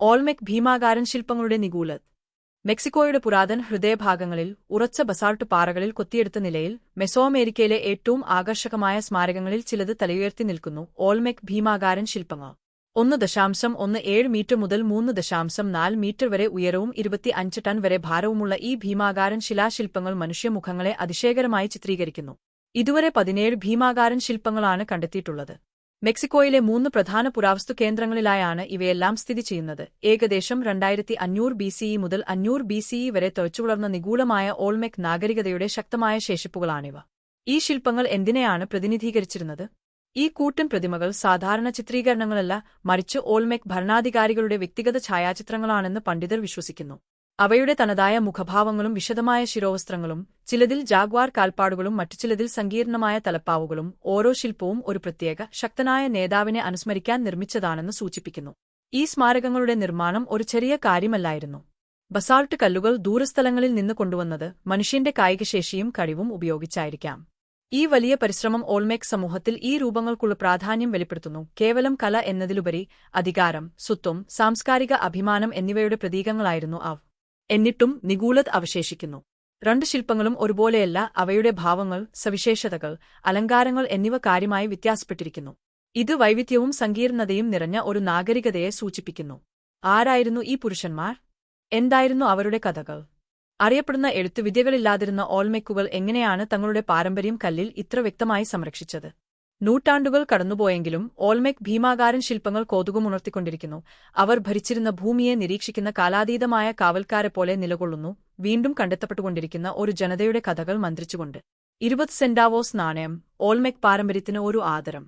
Olmec ഭീമാകാരൻ ശില്പങ്ങളുടെ നിഗൂലത്. മെക്സിക്കോയുടെ പുരാതന ഹൃദയഭാഗങ്ങളിൽ ഉറച്ച basalt പാറകളിൽ കൊത്തിയെടുത്ത നിലയിൽ മെസോഅമേരിക്കയിലെ ഏറ്റവും ആകർഷകമായ സ്മാരകങ്ങളിൽ ചിലത് തലയുയർത്തി നിൽക്കുന്നു ഓൾമെക് ഭീമാകാരൻ ശില്പങ്ങൾ. ഒന്ന് ദശാംശം ഒന്ന് ഏഴ് മീറ്റർ മുതൽ മൂന്ന് ദശാംശം നാല് മീറ്റർ വരെ ഉയരവും ഇരുപത്തി അഞ്ച് ടൺ വരെ ഭാരവുമുള്ള ഈ ഭീമാകാരൻ ശിലാശില്പങ്ങൾ മനുഷ്യമുഖങ്ങളെ അതിശയകരമായി ചിത്രീകരിക്കുന്നു. ഇതുവരെ പതിനേഴ് ഭീമാകാരൻ ശില്പങ്ങളാണ് കണ്ടെത്തിയിട്ടുള്ളത്. മെക്സിക്കോയിലെ മൂന്ന് പ്രധാന പുരാവസ്തു കേന്ദ്രങ്ങളിലായാണ് ഇവയെല്ലാം സ്ഥിതി ചെയ്യുന്നത്. ഏകദേശം രണ്ടായിരത്തി അഞ്ഞൂറ് ബി സിഇ മുതൽ അഞ്ഞൂറ് ബി സിഇ വരെ തുഴച്ചുവളർന്ന നിഗൂഢമായ ഓൾമെക് നാഗരികതയുടെ ശക്തമായ ശേഷിപ്പുകളാണിവ. ഈ ശില്പങ്ങൾ എന്തിനെയാണ് പ്രതിനിധീകരിച്ചിരുന്നത്? ഈ കൂട്ടൻ പ്രതിമകൾ സാധാരണ ചിത്രീകരണങ്ങളല്ല മറിച്ച് ഓൾമെക് ഭരണാധികാരികളുടെ വ്യക്തിഗത ഛായാചിത്രങ്ങളാണെന്ന് പണ്ഡിതർ വിശ്വസിക്കുന്നു. അവയുടെ തനതായ മുഖഭാവങ്ങളും വിശദമായ ശിരോവസ്ത്രങ്ങളും ചിലതിൽ ജാഗ്വാർ കാൽപ്പാടുകളും മറ്റു ചിലതിൽ സങ്കീർണമായ തലപ്പാവുകളും ഓരോ ശില്പവും ഒരു പ്രത്യേക ശക്തനായ നേതാവിനെ അനുസ്മരിക്കാൻ നിർമ്മിച്ചതാണെന്ന് സൂചിപ്പിക്കുന്നു. ഈ സ്മാരകങ്ങളുടെ നിർമ്മാണം ഒരു ചെറിയ കാര്യമല്ലായിരുന്നു. ബസാൾട്ട് കല്ലുകൾ ദൂരസ്ഥലങ്ങളിൽ നിന്ന് കൊണ്ടുവന്നത് മനുഷ്യന്റെ കായികശേഷിയും കഴിവും ഉപയോഗിച്ചായിരിക്കാം. ഈ വലിയ പരിശ്രമം ഓൾമേക് സമൂഹത്തിൽ ഈ രൂപങ്ങൾക്കുള്ള പ്രാധാന്യം വെളിപ്പെടുത്തുന്നു. കേവലം കല എന്നതിലുപരി അധികാരം സ്വത്വം സാംസ്കാരിക അഭിമാനം എന്നിവയുടെ പ്രതീകങ്ങളായിരുന്നു അവ. എന്നിട്ടും നിഗൂലത് അവശേഷിക്കുന്നു. രണ്ട് ശില്പങ്ങളും ഒരുപോലെയല്ല അവയുടെ ഭാവങ്ങൾ സവിശേഷതകൾ അലങ്കാരങ്ങൾ എന്നിവ കാര്യമായി വ്യത്യാസപ്പെട്ടിരിക്കുന്നു. ഇത് വൈവിധ്യവും സങ്കീർണതയും നിറഞ്ഞ ഒരു നാഗരികതയെ സൂചിപ്പിക്കുന്നു. ആരായിരുന്നു ഈ പുരുഷന്മാർ? എന്തായിരുന്നു അവരുടെ കഥകൾ? അറിയപ്പെടുന്ന എഴുത്തുവിദ്യകളില്ലാതിരുന്ന ഓൾമെക്കുകൾ എങ്ങനെയാണ് തങ്ങളുടെ പാരമ്പര്യം കല്ലിൽ ഇത്ര വ്യക്തമായി സംരക്ഷിച്ചത്? നൂറ്റാണ്ടുകൾ കടന്നുപോയെങ്കിലും ഓൾമെക് ഭീമാകാരൻ ശില്പങ്ങൾ കൗതുകമുണർത്തിക്കൊണ്ടിരിക്കുന്നു. അവർ ഭരിച്ചിരുന്ന ഭൂമിയെ നിരീക്ഷിക്കുന്ന കാലാതീതമായ കാവൽക്കാരെ പോലെ നിലകൊള്ളുന്നു. വീണ്ടും കണ്ടെത്തപ്പെട്ടുകൊണ്ടിരിക്കുന്ന ഒരു ജനതയുടെ കഥകൾ മന്ത്രിച്ചുകൊണ്ട്. ഇരുപത് സെന്റാവോസ് നാണയം ഓൾമെക് പാരമ്പര്യത്തിന് ഒരു ആദരം.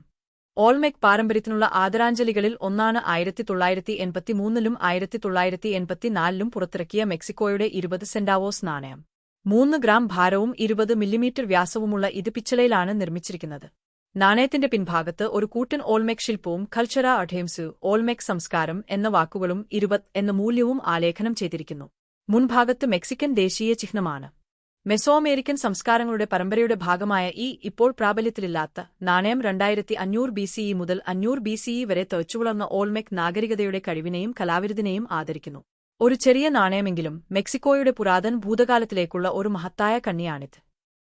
ഓൾമെക് പാരമ്പര്യത്തിനുള്ള ആദരാഞ്ജലികളിൽ ഒന്നാണ് ആയിരത്തി തൊള്ളായിരത്തി എൺപത്തിമൂന്നിലും ആയിരത്തി തൊള്ളായിരത്തി എൺപത്തിനാലിലും പുറത്തിറക്കിയ മെക്സിക്കോയുടെ ഇരുപത് സെന്റാവോസ് നാണയം. മൂന്ന് ഗ്രാം ഭാരവും ഇരുപത് മില്ലിമീറ്റർ വ്യാസവുമുള്ള ഇത് പിച്ചളയിലാണ് നിർമ്മിച്ചിരിക്കുന്നത്. നാണയത്തിന്റെ പിൻഭാഗത്ത് ഒരു കൂട്ടൻ ഓൾമെക് ശില്പവും കൾച്ചറ അഠേംസു ഓൾമെക് സംസ്കാരം എന്ന വാക്കുകളും ഇരുപത് എന്ന മൂല്യവും ആലേഖനം ചെയ്തിരിക്കുന്നു. മുൻഭാഗത്ത് മെക്സിക്കൻ ദേശീയ ചിഹ്നമാണ്. മെസോഅമേരിക്കൻ സംസ്കാരങ്ങളുടെ പരമ്പരയുടെ ഭാഗമായ ഈ ഇപ്പോൾ പ്രാബല്യത്തിലില്ലാത്ത നാണയം രണ്ടായിരത്തി അഞ്ഞൂറ് ബി സിഇ മുതൽ അഞ്ഞൂറ് ബി സിഇ വരെ തെച്ചുവളർന്ന ഓൾമെക് നാഗരികതയുടെ കഴിവിനെയും കലാവിരുതിനെയും ആദരിക്കുന്നു. ഒരു ചെറിയ നാണയമെങ്കിലും മെക്സിക്കോയുടെ പുരാതൻ ഭൂതകാലത്തിലേക്കുള്ള ഒരു മഹത്തായ കണ്ണിയാണിത്.